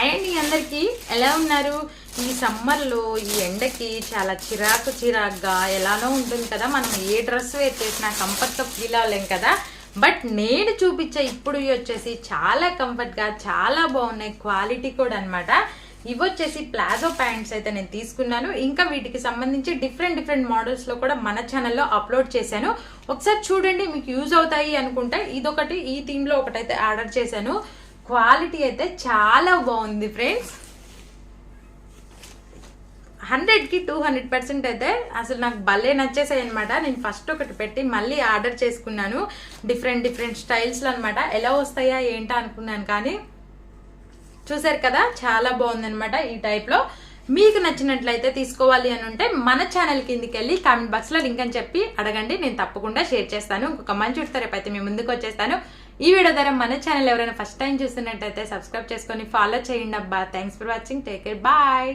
Hi అండి అందరికీ. ఎలా ఉన్నారు? ఈ సమ్మర్లో ఈ ఎండకి చాలా చిరాకు చిరాకుగా ఎలానో ఉంటుంది కదా. మనం ఏ డ్రెస్ వేసేసినా కంఫర్ట్గా ఫీల్ అవ్వలేం కదా. బట్ నేను చూపించే ఇప్పుడు ఇవి వచ్చేసి చాలా కంఫర్ట్గా చాలా బాగున్నాయి. క్వాలిటీ కూడా అనమాట ఇవి వచ్చేసి ప్లాజో ప్యాంట్స్ అయితే నేను తీసుకున్నాను. ఇంకా వీటికి సంబంధించి డిఫరెంట్ డిఫరెంట్ మోడల్స్లో కూడా మన ఛానల్లో అప్లోడ్ చేశాను. ఒకసారి చూడండి మీకు యూజ్ అవుతాయి అనుకుంటే. ఇదొకటి ఈ థీమ్లో ఒకటైతే ఆర్డర్ చేశాను. క్వాలిటీ అయితే చాలా బాగుంది ఫ్రెండ్స్. హండ్రెడ్కి టూ హండ్రెడ్ పర్సెంట్ అయితే అసలు నాకు భలే నచ్చేసాయి అనమాట నేను ఫస్ట్ ఒకటి పెట్టి మళ్ళీ ఆర్డర్ చేసుకున్నాను. డిఫరెంట్ డిఫరెంట్ స్టైల్స్లో అనమాట ఎలా వస్తాయా ఏంటా అనుకున్నాను కానీ చూసారు కదా చాలా బాగుందనమాట ఈ టైప్లో మీకు నచ్చినట్లయితే తీసుకోవాలి అని ఉంటే మన ఛానల్ కిందికి వెళ్ళి కామెంట్ బాక్స్లో లింక్ అని చెప్పి అడగండి. నేను తప్పకుండా షేర్ చేస్తాను. ఇంకొక మంచి ఉడత రేపు అయితే మీ ముందుకు వచ్చేస్తాను. ఈ వీడియో ద్వారా మన ఛానల్ ఎవరైనా ఫస్ట్ టైం చూస్తున్నట్టయితే సబ్స్క్రైబ్ చేసుకొని ఫాలో చేయండి అబ్బా. Thanks for watching take care bye